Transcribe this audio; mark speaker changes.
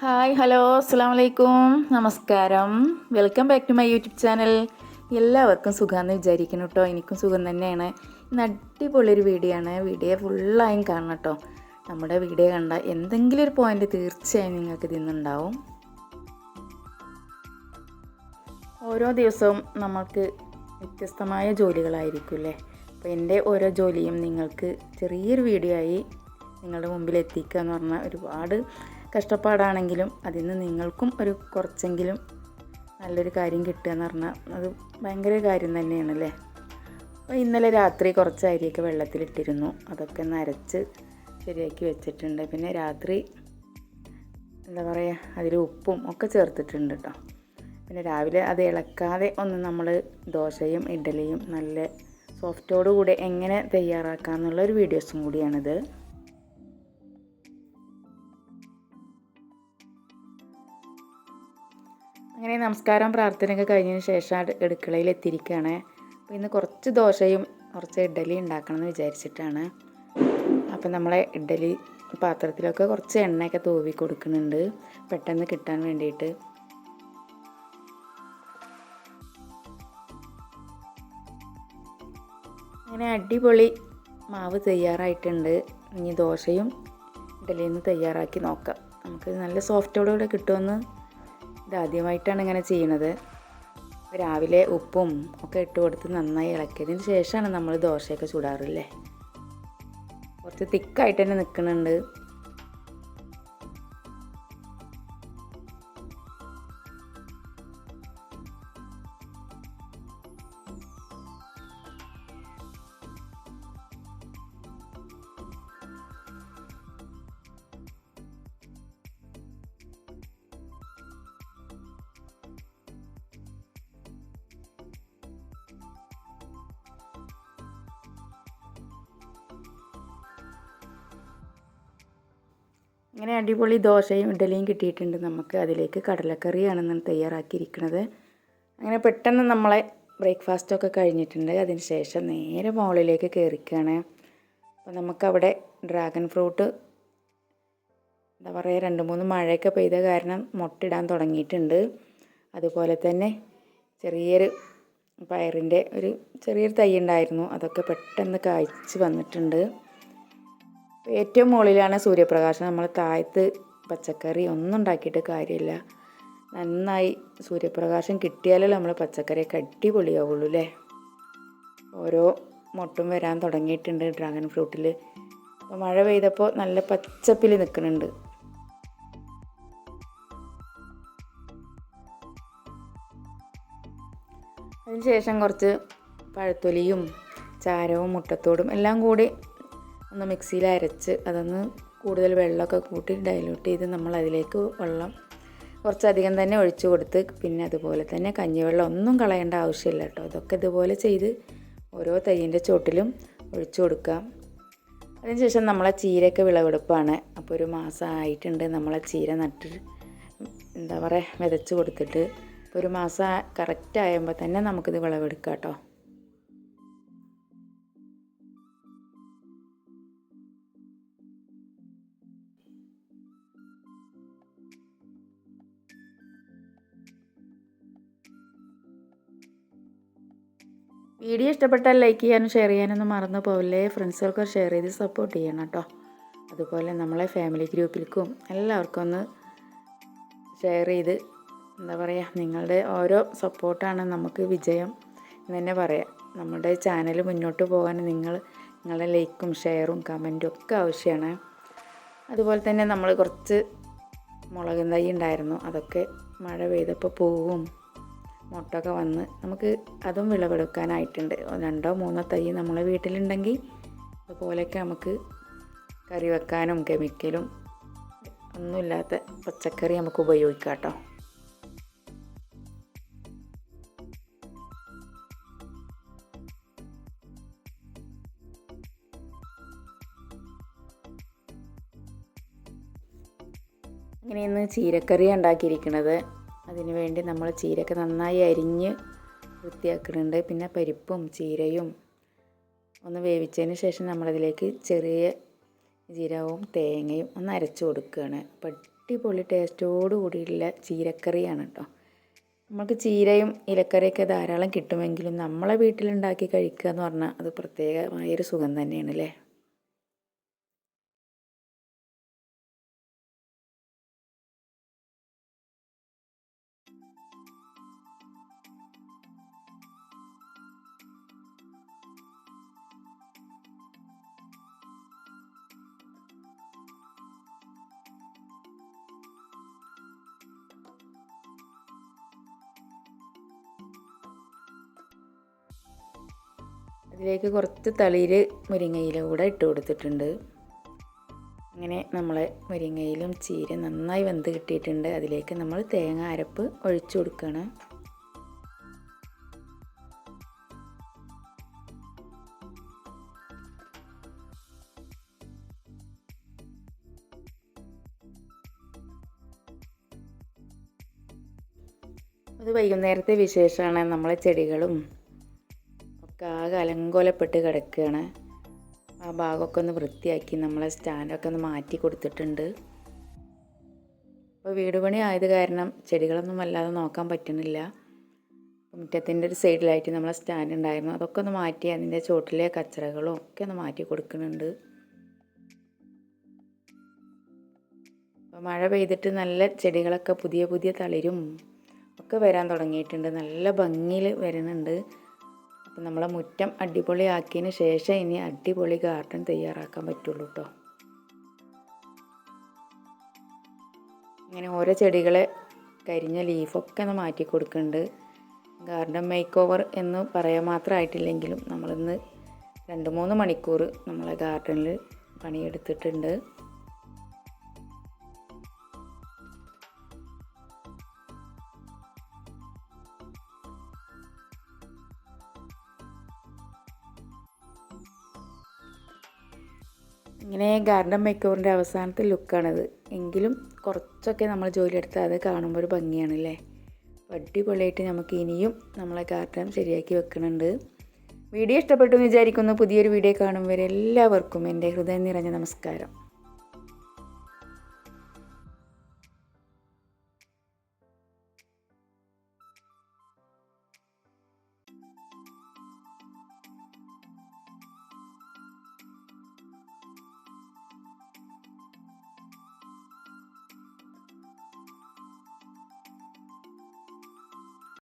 Speaker 1: Hi hello അസ്സാം വലൈക്കും നമസ്കാരം. Welcome back to my YouTube channel. എല്ലാവർക്കും സുഖമെന്ന് വിചാരിക്കുന്നു കേട്ടോ എനിക്കും സുഖം തന്നെയാണ്. ഇന്ന് അടിപൊളിയൊരു വീഡിയോ ആണ് വീഡിയോ ഫുള്ളായും കാണണം കേട്ടോ നമ്മുടെ വീഡിയോ കണ്ട എന്തെങ്കിലും ഒരു പോയിന്റ് തീർച്ചയായും നിങ്ങൾക്ക് ഇതിന്നുണ്ടാവും ഓരോ ദിവസവും നമുക്ക് വ്യത്യസ്തമായ ജോലികളായിരിക്കും അല്ലേ അപ്പോൾ എന്റെ ഓരോ ജോലിയും നിങ്ങൾക്ക് ചെറിയൊരു വീഡിയോ ആയി നിങ്ങളുടെ മുമ്പിൽ എത്തിക്കുക എന്ന് പറഞ്ഞാൽ ഒരുപാട് കഷ്ടപ്പാടാണെങ്കിലും അതിൽ നിന്ന് നിങ്ങൾക്കും ഒരു കുറച്ചെങ്കിലും നല്ലൊരു കാര്യം കിട്ടുക എന്ന് പറഞ്ഞാൽ അത് ഭയങ്കര കാര്യം തന്നെയാണ് തന്നെയാണല്ലേ? അപ്പോൾ ഇന്നലെ രാത്രി കുറച്ച് അരിയൊക്കെ വെള്ളത്തിലിട്ടിരുന്നു. അതൊക്കെ നരച്ച് ശരിയാക്കി വെച്ചിട്ടുണ്ട്. പിന്നെ രാത്രി എന്താ പറയുക അതിൽ ഉപ്പും ഒക്കെ ചേർത്തിട്ടുണ്ട് കേട്ടോ പിന്നെ രാവിലെ അത് ഇളക്കാതെ ഒന്ന് നമ്മൾ ദോശയും ഇഡ്ഡലിയും നല്ല സോഫ്റ്റോടുകൂടി എങ്ങനെ തയ്യാറാക്കാം ഒരു വീഡിയോസും കൂടിയാണിത്. അങ്ങനെ നമസ്കാരം പ്രാർത്ഥനയൊക്കെ കഴിഞ്ഞതിന് ശേഷം അട് അടുക്കളയിൽ എത്തിയിരിക്കുകയാണ്. അപ്പോൾ ഇന്ന് കുറച്ച് ദോശയും കുറച്ച് ഇഡ്ഡലി ഉണ്ടാക്കണം എന്ന് വിചാരിച്ചിട്ടാണ്. അപ്പം നമ്മളെ ഇഡ്ഡലി പാത്രത്തിലൊക്കെ കുറച്ച് എണ്ണയൊക്കെ തൂവി കൊടുക്കുന്നുണ്ട്. പെട്ടെന്ന് കിട്ടാൻ വേണ്ടിയിട്ട്. അങ്ങനെ അടിപൊളി മാവ് തയ്യാറായിട്ടുണ്ട്. ഇനി ദോശയും ഇഡലിയിൽ തയ്യാറാക്കി നോക്കാം. നമുക്ക് നല്ല സോഫ്റ്റോടുകൂടെ കിട്ടുമെന്ന് ഇതാദ്യമായിട്ടാണ് ഇങ്ങനെ ചെയ്യുന്നത്. രാവിലെ ഉപ്പും ഒക്കെ ഇട്ട് കൊടുത്ത് നന്നായി ഇളക്കിയതിന് ശേഷമാണ് നമ്മൾ ദോശയൊക്കെ ചൂടാറില്ലേ കുറച്ച് തിക്കായിട്ട് തന്നെ നിൽക്കുന്നുണ്ട് ഇങ്ങനെ അടിപൊളി ദോശയും ഇഡലിയും കിട്ടിയിട്ടുണ്ട് നമുക്ക്. അതിലേക്ക് കടലക്കറിയാണ് തയ്യാറാക്കിയിരിക്കുന്നത്. അങ്ങനെ പെട്ടെന്ന് നമ്മളെ ബ്രേക്ക്ഫാസ്റ്റൊക്കെ കഴിഞ്ഞിട്ടുണ്ട്. അതിന് ശേഷം നേരെ മുകളിലേക്ക് കയറിക്കുകയാണ് അപ്പോൾ നമുക്കവിടെ ഡ്രാഗൺ ഫ്രൂട്ട് എന്താ പറയുക രണ്ട് മൂന്ന് മഴയൊക്കെ പെയ്ത കാരണം മുട്ടിടാൻ തുടങ്ങിയിട്ടുണ്ട്. അതുപോലെ തന്നെ ചെറിയൊരു പയറിന്റെ ഒരു ചെറിയൊരു തൈ ഉണ്ടായിരുന്നു. അതൊക്കെ പെട്ടെന്ന് കായ്ച്ച് വന്നിട്ടുണ്ട്. ഏറ്റവും മുകളിലാണ് സൂര്യപ്രകാശം. നമ്മൾ താഴത്ത് പച്ചക്കറി ഒന്നും ഉണ്ടാക്കിയിട്ട് കാര്യമില്ല. നന്നായി സൂര്യപ്രകാശം കിട്ടിയാലേ നമ്മൾ പച്ചക്കറിയൊക്കെ അടിപൊളിയാവുള്ളൂ അല്ലേ? ഓരോ മുട്ടും വരാൻ തുടങ്ങിയിട്ടുണ്ട് ഡ്രാഗൺ ഫ്രൂട്ടിൽ അപ്പോൾ മഴ പെയ്തപ്പോൾ നല്ല പച്ചപ്പിൽ നിൽക്കുന്നുണ്ട് അതിനുശേഷം കുറച്ച് പഴത്തൊലിയും ചാരവും മുട്ടത്തോടും എല്ലാം കൂടി ഒന്ന് മിക്സിയിൽ അരച്ച് അതൊന്ന് കൂടുതൽ വെള്ളമൊക്കെ കൂട്ടി ഡൈലൂട്ട് ചെയ്ത് നമ്മൾ അതിലേക്ക് വെള്ളം കുറച്ചധികം തന്നെ ഒഴിച്ചു കൊടുത്ത് പിന്നെ അതുപോലെ തന്നെ കഞ്ഞിവെള്ളം ഒന്നും കളയേണ്ട ആവശ്യമില്ല കേട്ടോ. അതൊക്കെ ഇതുപോലെ ചെയ്ത് ഓരോ തൈയിന്റെ ചോട്ടിലും ഒഴിച്ചു കൊടുക്കാം അതിനുശേഷം നമ്മളെ ചീരയൊക്കെ വിളവെടുപ്പാണ്. അപ്പോൾ ഒരു മാസം ആയിട്ടുണ്ട് നമ്മളെ ചീര നട്ട് എന്താ പറയുക വിതച്ച് കൊടുത്തിട്ട്. ഒരു മാസം കറക്റ്റ് ആയപ്പോൾ തന്നെ നമുക്കിത് വിളവെടുക്കാം കേട്ടോ. വീഡിയോ ഇഷ്ടപ്പെട്ടാൽ ലൈക്ക് ചെയ്യാനും ഷെയർ ചെയ്യാനൊന്നും മറന്നു പോവില്ലേ. ഫ്രണ്ട്സുകൾക്ക് ഷെയർ ചെയ്ത് സപ്പോർട്ട് ചെയ്യണം കേട്ടോ. അതുപോലെ നമ്മളെ ഫാമിലി ഗ്രൂപ്പിലേക്കും എല്ലാവർക്കും ഒന്ന് ഷെയർ ചെയ്ത് എന്താ പറയുക നിങ്ങളുടെ ഓരോ സപ്പോർട്ടാണ് നമുക്ക് വിജയം എന്ന് തന്നെ പറയാം. നമ്മുടെ ചാനൽ മുന്നോട്ട് പോകാൻ നിങ്ങൾ നിങ്ങളുടെ ലൈക്കും ഷെയറും കമന്റും ഒക്കെ ആവശ്യമാണ്. അതുപോലെ തന്നെ നമ്മൾ കുറച്ച് മുളക് തൈ ഉണ്ടായിരുന്നു. അതൊക്കെ മഴ പെയ്തപ്പോൾ പൂവും. മുട്ടൊക്കെ വന്ന് നമുക്ക് അതും വിളവെടുക്കാനായിട്ടുണ്ട്. രണ്ടോ മൂന്നോ തൈ നമ്മളെ വീട്ടിലുണ്ടെങ്കിൽ അതുപോലെയൊക്കെ നമുക്ക് കറി വെക്കാനും കെമിക്കലും ഒന്നുമില്ലാത്ത പച്ചക്കറി നമുക്ക് ഉപയോഗിക്കാം കേട്ടോ. ഇങ്ങനെ ചീരക്കറി ഉണ്ടാക്കിയിരിക്കുന്നത്. അതിന് വേണ്ടി നമ്മൾ ചീരയൊക്കെ നന്നായി അരിഞ്ഞ് വൃത്തിയാക്കുന്നുണ്ട്. പിന്നെ പരിപ്പും ചീരയും ഒന്ന് വേവിച്ചതിന് ശേഷം നമ്മളതിലേക്ക് ചെറിയ ജീരകവും തേങ്ങയും ഒന്ന് അരച്ചു കൊടുക്കുകയാണ്. അപ്പം അടിപൊളി ടേസ്റ്റോട് കൂടിയുള്ള ചീരക്കറിയാണ് കേട്ടോ. നമുക്ക് ചീരയും ഇലക്കറിയൊക്കെ ധാരാളം കിട്ടുമെങ്കിലും നമ്മളെ വീട്ടിലുണ്ടാക്കി കഴിക്കുക എന്ന് പറഞ്ഞാൽ അത് പ്രത്യേകമായൊരു സുഖം തന്നെയാണ് അല്ലേ? അതിലേക്ക് കുറച്ച് തളിര് മുരിങ്ങയില കൂടെ ഇട്ട് കൊടുത്തിട്ടുണ്ട്. അങ്ങനെ നമ്മൾ മുരിങ്ങയിലും ചീര നന്നായി വെന്ത് കിട്ടിയിട്ടുണ്ട്. അതിലേക്ക് നമ്മൾ തേങ്ങ അരപ്പ് ഒഴിച്ചു കൊടുക്കണം. അത് വൈകുന്നേരത്തെ വിശേഷമാണ്. നമ്മളെ ചെടികളും ഒക്കെ ആകെ അലങ്കോലപ്പെട്ട് കിടക്കുകയാണ്. ആ ഭാഗമൊക്കെ ഒന്ന് വൃത്തിയാക്കി നമ്മളെ സ്റ്റാൻഡൊക്കെ ഒന്ന് മാറ്റി കൊടുത്തിട്ടുണ്ട്. അപ്പോൾ വീട് പണി ആയത് കാരണം ചെടികളൊന്നും വല്ലാതെ നോക്കാൻ പറ്റുന്നില്ല. മുറ്റത്തിന്റെ ഒരു സൈഡിലായിട്ട് നമ്മളെ സ്റ്റാൻഡ് ഉണ്ടായിരുന്നു. അതൊക്കെ ഒന്ന് മാറ്റി അതിന്റെ ചോട്ടിലെ കച്ചറകളും ഒക്കെ ഒന്ന് മാറ്റി കൊടുക്കുന്നുണ്ട്. മഴ പെയ്തിട്ട് നല്ല ചെടികളൊക്കെ പുതിയ പുതിയ തളിരും ഒക്കെ വരാൻ തുടങ്ങിയിട്ടുണ്ട്. നല്ല ഭംഗിയിൽ വരുന്നുണ്ട്. അപ്പം നമ്മളെ മുറ്റം അടിപൊളിയാക്കിയതിന് ശേഷം ഇനി അടിപൊളി ഗാർഡൻ തയ്യാറാക്കാൻ പറ്റുള്ളൂ കേട്ടോ ഇങ്ങനെ ഓരോ ചെടികളെ കരിഞ്ഞ ലീഫൊക്കെ ഒന്ന് മാറ്റി കൊടുക്കുന്നുണ്ട് ഗാർഡൻ മേക്ക് ഓവർ എന്ന് പറയാൻ മാത്രമായിട്ടില്ലെങ്കിലും നമ്മളിന്ന് രണ്ട് മൂന്ന് മണിക്കൂർ നമ്മളെ ഗാർഡനിൽ പണിയെടുത്തിട്ടുണ്ട്. ഇങ്ങനെ ഗാർഡൻ മേക്കോറിന്റെ അവസാനത്തെ ലുക്കാണത്. എങ്കിലും കുറച്ചൊക്കെ നമ്മൾ ജോലിയെടുത്താൽ അത് കാണുമ്പോൾ ഒരു ഭംഗിയാണല്ലേ? അടിപൊളിയായിട്ട് നമുക്ക് ഇനിയും നമ്മളെ ഗാർഡൻ ശരിയാക്കി വെക്കുന്നുണ്ട് വീഡിയോ ഇഷ്ടപ്പെട്ടു എന്ന് വിചാരിക്കുന്നു. പുതിയൊരു വീഡിയോ കാണും വരെ എല്ലാവർക്കും എന്റെ ഹൃദയം നിറഞ്ഞ നമസ്കാരം.